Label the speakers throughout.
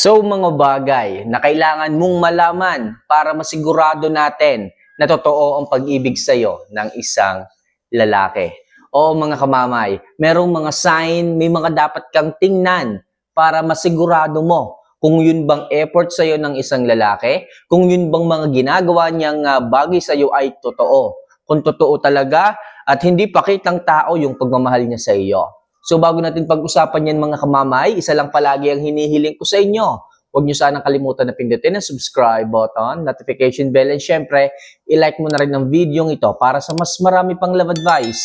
Speaker 1: So mga bagay na kailangan mong malaman para masigurado natin na totoo ang pag-ibig sa'yo ng isang lalaki. O mga kamamay, merong mga sign, may mga dapat kang tingnan para masigurado mo kung yun bang effort sa'yo ng isang lalaki, kung yun bang mga ginagawa niyang ah, bagay sa'yo ay totoo. Kung totoo talaga at hindi pakitang tao yung pagmamahal niya sa iyo. So bago natin pag-usapan yan mga kamamay, isa lang palagi ang hinihiling ko sa inyo. Huwag niyo sanang kalimutan na pindutin ang subscribe button, notification bell, and syempre, i-like mo na rin ang video ito para sa mas marami pang love advice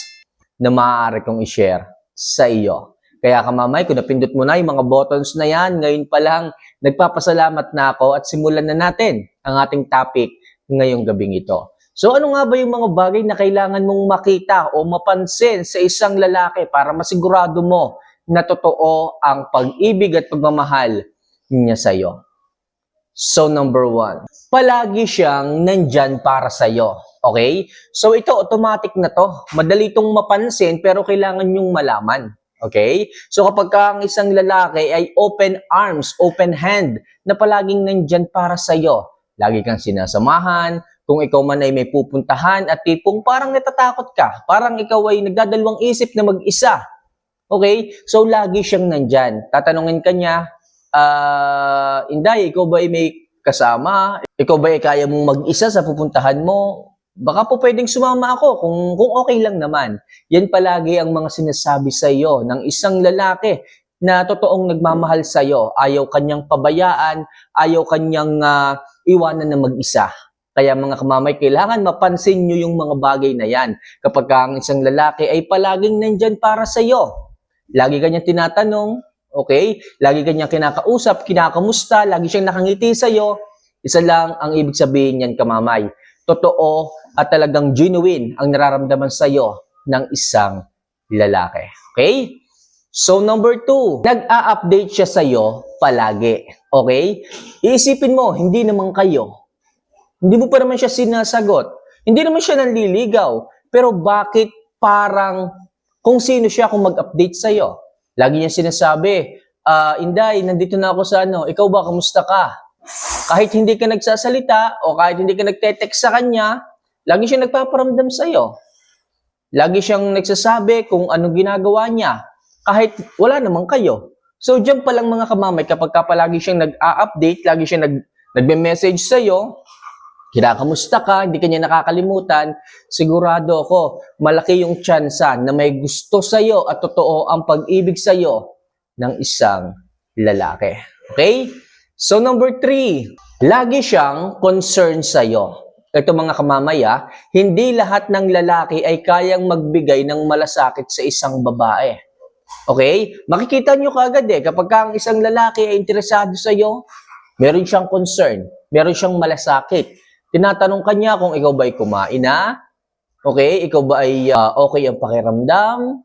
Speaker 1: na maaari kong i-share sa iyo. Kaya kamamay, kung napindot mo na yung mga buttons na yan, ngayon pa lang, nagpapasalamat na ako at simulan na natin ang ating topic ngayong gabing ito. So ano nga ba yung mga bagay na kailangan mong makita o mapansin sa isang lalaki para masigurado mo na totoo ang pag-ibig at pagmamahal niya sa iyo? So number one, palagi siyang nandyan para sa iyo. Okay? So ito automatic na to. Madali itong mapansin pero kailangan yung malaman. Okay? So kapag ka ang isang lalaki ay open arms, open hand, na palaging nandyan para sa iyo, lagi kang sinasamahan, kung ikaw man ay may pupuntahan at tipong parang natatakot ka, parang ikaw ay nagdadalawang isip na mag-isa. Okay? So, lagi siyang nandyan. Tatanungin ka niya, ah, Inday, ikaw ba ay may kasama? Ikaw ba ay kaya mong mag-isa sa pupuntahan mo? Baka po pwedeng sumama ako kung, kung okay lang naman. Yan palagi ang mga sinasabi sa iyo ng isang lalaki na totoong nagmamahal sa iyo. Ayaw kanyang pabayaan, ayaw kanyang ah, iwanan na mag-isa. Kaya mga kamamay, kailangan mapansin nyo yung mga bagay na yan. Kapag ka ang isang lalaki ay palaging nandyan para sa iyo. Lagi kanyang tinatanong, okay? Lagi kanyang kinakausap, kinakamusta, lagi siyang nakangiti sa iyo. Isa lang ang ibig sabihin yan, kamamay. Totoo at talagang genuine ang nararamdaman sa iyo ng isang lalaki. Okay? So number two, nag-a-update siya sa iyo palagi. Okay? Iisipin mo, hindi naman kayo. Hindi mo pa naman siya sinasagot. Hindi naman siya nanliligaw. Pero bakit parang kung sino siya kung mag-update sa'yo? Lagi niya sinasabi, ah, Inday, nandito na ako sa ano, ikaw ba, kamusta ka? Kahit hindi ka nagsasalita o kahit hindi ka nagte-text sa kanya, lagi siya nagpaparamdam sa'yo. Lagi siyang nagsasabi kung anong ginagawa niya, kahit wala naman kayo. So, diyan pa lang mga kamamay, kapag ka palagi siyang nag-a-update, lagi siyang nag nagme-message sa'yo, kinakamusta ka, hindi kanya nakakalimutan, sigurado ako, malaki yung tsansa na may gusto sa'yo at totoo ang pag-ibig sa'yo ng isang lalaki. Okay? So number three, lagi siyang concerned sa'yo. Ito mga kamamaya, hindi lahat ng lalaki ay kayang magbigay ng malasakit sa isang babae. Okay? Makikita nyo kaagad eh, kapag ka ang isang lalaki ay interesado sa iyo, meron siyang concern, meron siyang malasakit. Tinatanong kanya kung ikaw ba ay kumain na, okay? Ikaw ba ay ah, okay ang pakiramdam?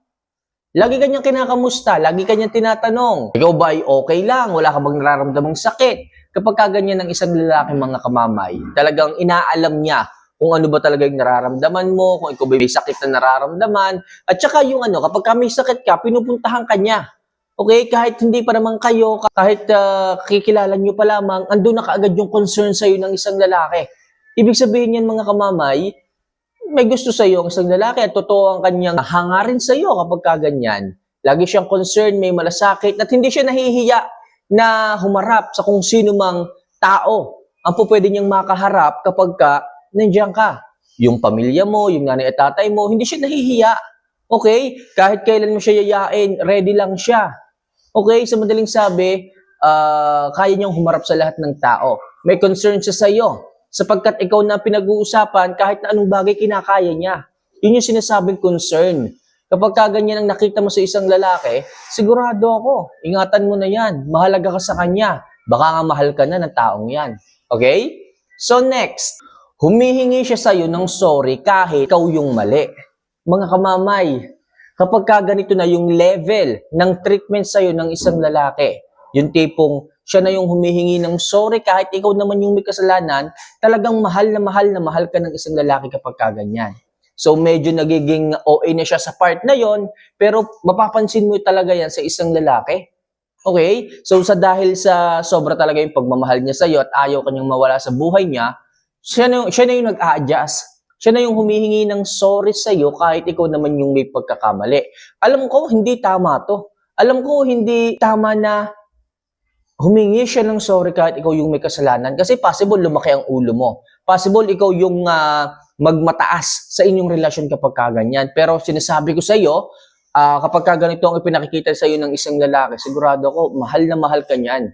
Speaker 1: Lagi kanyang kinakamusta, lagi kanyang tinatanong, ikaw ba ay okay lang, wala ka bang nararamdamang sakit? Kapag ka ganyan ng isang lalaki mga kamamay, talagang inaalam niya kung ano ba talaga yung nararamdaman mo, kung ikaw ba may sakit na nararamdaman, at saka yung ano, kapag ka may sakit ka, pinupuntahan ka niya. Okay, kahit hindi pa naman kayo, kahit uh, kikilala nyo pa lamang, andun na kaagad yung concern sa'yo ng isang lalaki. Ibig sabihin yan mga kamamay, may gusto sa'yo ang isang lalaki at totoo ang kanyang hangarin sa'yo kapag kaganyan. Lagi siyang concerned, may malasakit, at hindi siya nahihiya na humarap sa kung sino mang tao ang po pwede niyang makaharap kapag ka nandiyan ka. Yung pamilya mo, yung nanay at tatay mo, hindi siya nahihiya. Okay? Kahit kailan mo siya yayain, ready lang siya. Okay? Sa madaling sabi, ah, kaya niyang humarap sa lahat ng tao. May concern siya sa iyo. Sapagkat ikaw na pinag-uusapan, kahit na anong bagay kinakaya niya. Yun yung sinasabing concern. Kapag ka ganyan ang nakita mo sa isang lalaki, sigurado ako, ingatan mo na yan. Mahalaga ka sa kanya. Baka nga mahal ka na ng taong yan. Okay? So next, humihingi siya sa'yo ng sorry kahit ikaw yung mali. Mga kamamay, kapag ka ganito na yung level ng treatment sa'yo ng isang lalaki, yung tipong siya na yung humihingi ng sorry kahit ikaw naman yung may kasalanan, talagang mahal na mahal na mahal ka ng isang lalaki kapag ka ganyan. So medyo nagiging OA na siya sa part na yon, pero mapapansin mo talaga yan sa isang lalaki. Okay? So sa dahil sa sobra talaga yung pagmamahal niya sa iyo at ayaw kanyang mawala sa buhay niya, siya na, siya na yung nag-a-adjust. Siya na yung humihingi ng sorry sa iyo kahit ikaw naman yung may pagkakamali. Alam ko, hindi tama to. Alam ko, hindi tama na humingi siya ng sorry kahit ikaw yung may kasalanan. Kasi possible lumaki ang ulo mo. Possible ikaw yung ah, magmataas sa inyong relasyon kapag kaganyan. Pero sinasabi ko sa iyo, ah, kapag ka ganito ang ipinakikita sa iyo ng isang lalaki, sigurado ako, mahal na mahal ka niyan.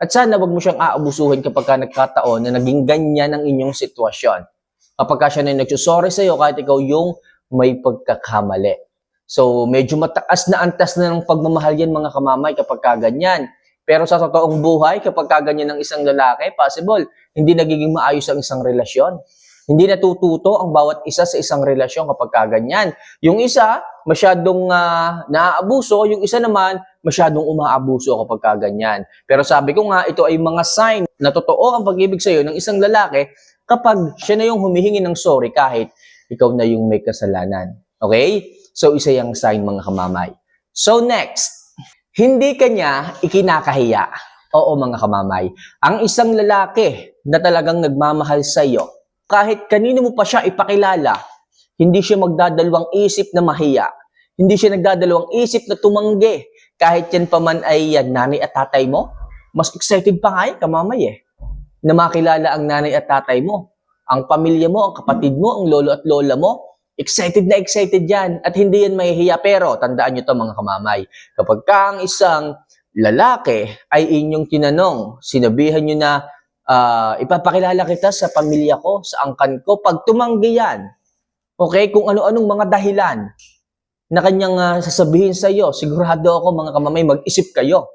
Speaker 1: At sana wag mo siyang aabusuhin kapag ka nagkataon na naging ganyan ang inyong sitwasyon. Kapag ka siya na nagsusorry sa iyo, kahit ikaw yung may pagkakamali. So, medyo mataas na antas na ng pagmamahal yan mga kamamay kapag ka ganyan. Pero sa totoong buhay, kapag ka ganyan ng isang lalaki, possible, hindi nagiging maayos ang isang relasyon. Hindi natututo ang bawat isa sa isang relasyon kapag ka ganyan. Yung isa, masyadong ah, naaabuso, yung isa naman, masyadong umaabuso kapag ka ganyan. Pero sabi ko nga, ito ay mga sign na totoo ang pag-ibig sa iyo ng isang lalaki kapag siya na yung humihingi ng sorry kahit ikaw na yung may kasalanan. Okay? So, isa yung sign mga kamamay. So, next, hindi kanya ikinakahiya. Oo mga kamamay. Ang isang lalaki na talagang nagmamahal sa iyo, kahit kanino mo pa siya ipakilala, hindi siya magdadalawang isip na mahiya. Hindi siya nagdadalawang isip na tumanggi. Kahit yan pa man ay yan, nanay at tatay mo, mas excited pa nga yan, kamamay eh. Na makilala ang nanay at tatay mo. Ang pamilya mo, ang kapatid mo, ang lolo at lola mo, excited na excited yan. At hindi yan mahihiya. Pero, tandaan nyo to mga kamamay. Kapag ka ang isang lalaki ay inyong tinanong, sinabihan nyo na, ah, ipapakilala kita sa pamilya ko, sa angkan ko, pag tumanggi yan, okay, kung ano-anong mga dahilan na kanyang ah, sasabihin sa iyo, sigurado ako mga kamamay, mag-isip kayo.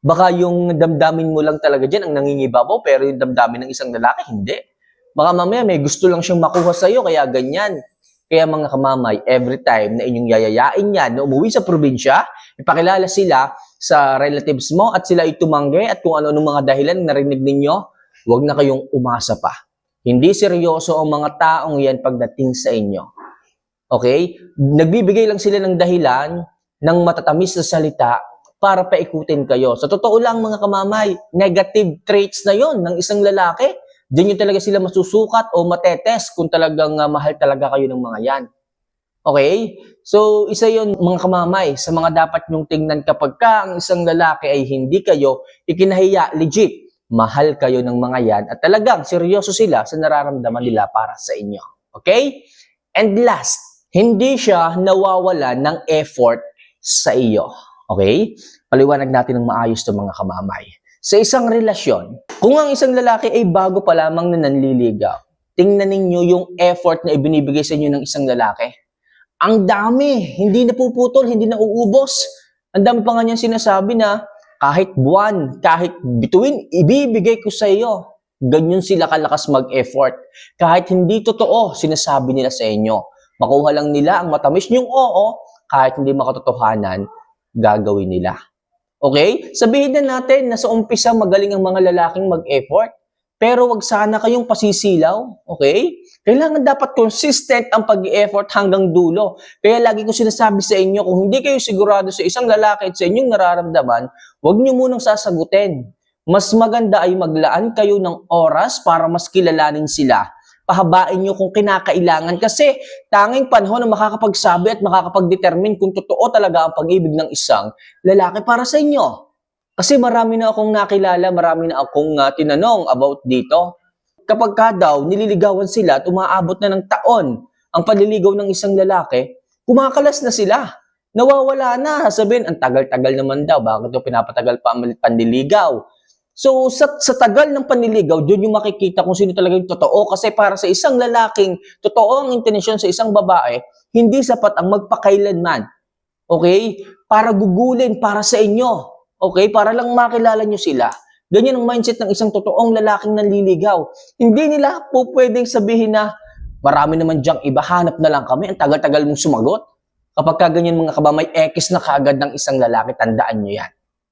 Speaker 1: Baka yung damdamin mo lang talaga dyan ang nangingibabaw, pero yung damdamin ng isang lalaki, hindi. Baka mamaya may gusto lang siyang makuha sa iyo, kaya ganyan. Kaya mga kamamay, every time na inyong yayayain yan na umuwi sa probinsya, ipakilala sila sa relatives mo at sila ay tumanggi at kung ano-anong mga dahilan na narinig ninyo, huwag na kayong umasa pa. Hindi seryoso ang mga taong yan pagdating sa inyo. Okay? Nagbibigay lang sila ng dahilan ng matatamis na salita para paikutin kayo. Sa totoo lang mga kamamay, negative traits na yon ng isang lalaki. Diyan yung talaga sila masusukat o matetes kung talagang ah, mahal talaga kayo ng mga yan. Okay? So, isa yon mga kamamay sa mga dapat nyong tingnan kapag ka ang isang lalaki ay hindi kayo ikinahiya, legit, mahal kayo ng mga yan at talagang seryoso sila sa nararamdaman nila para sa inyo. Okay? And last, hindi siya nawawala ng effort sa iyo. Okay? Paliwanag natin ng maayos to mga kamamay. Sa isang relasyon, kung ang isang lalaki ay bago pa lamang na nanliligaw, tingnan ninyo yung effort na ibinibigay sa inyo ng isang lalaki. Ang dami, hindi napuputol, hindi nauubos. Ang dami pa nga niyang sinasabi na kahit buwan, kahit bituin, ibibigay ko sa iyo. Ganyan sila kalakas mag-effort. Kahit hindi totoo, sinasabi nila sa inyo. Makuha lang nila ang matamis niyong oo, kahit hindi makatotohanan, gagawin nila. Okay? Sabihin na natin na sa umpisa magaling ang mga lalaking mag-effort. Pero wag sana kayong pasisilaw, okay? Kailangan dapat consistent ang pag-effort hanggang dulo. Kaya lagi ko sinasabi sa inyo, kung hindi kayo sigurado sa isang lalaki at sa inyong nararamdaman, wag niyo munang sasagutin. Mas maganda ay maglaan kayo ng oras para mas kilalanin sila. Pahabain nyo kung kinakailangan kasi tanging panahon na makakapagsabi at makakapag-determine kung totoo talaga ang pag-ibig ng isang lalaki para sa inyo. Kasi marami na akong nakilala, marami na akong ah, tinanong about dito. Kapag ka daw nililigawan sila at umaabot na ng taon ang panliligaw ng isang lalaki, kumakalas na sila. Nawawala na. Sabihin, ang tagal-tagal naman daw. Bakit daw pinapatagal pa ang panliligaw? So, sa, sa tagal ng panliligaw, doon yung makikita kung sino talaga yung totoo. Kasi para sa isang lalaking, totoo ang intensyon sa isang babae, hindi sapat ang magpakailanman. Okay? Para gugulin para sa inyo. Okay? Para lang makilala nyo sila. Ganyan ang mindset ng isang totoong lalaking nanliligaw. Hindi nila po pwedeng sabihin na marami naman diyang iba, hanap na lang kami. Ang tagal-tagal mong sumagot. Kapag ka ganyan mga kabamay, X na kagad ng isang lalaki, tandaan nyo yan.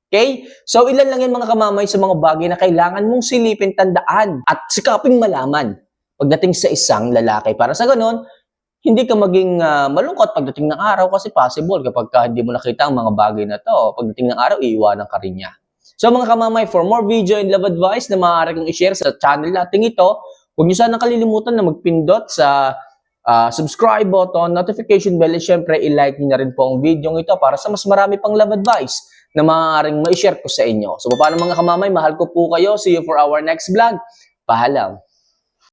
Speaker 1: Okay? So, ilan lang yan mga kamamay sa mga bagay na kailangan mong silipin, tandaan at sikaping malaman pagdating sa isang lalaki. Para sa ganun, hindi ka maging ah, malungkot pagdating ng araw kasi possible kapag ka hindi mo nakita ang mga bagay na to, pagdating ng araw, iiwanan ka rin niya. So mga kamamay, for more video and love advice na maaari kong i-share sa channel natin ito, huwag niyo sana kalilimutan na magpindot sa ah, subscribe button, notification bell, at syempre i-like niyo na rin po ang video ito para sa mas marami pang love advice na maaaring ma-share ko sa inyo. So paano mga kamamay, mahal ko po kayo. See you for our next vlog. Paalam.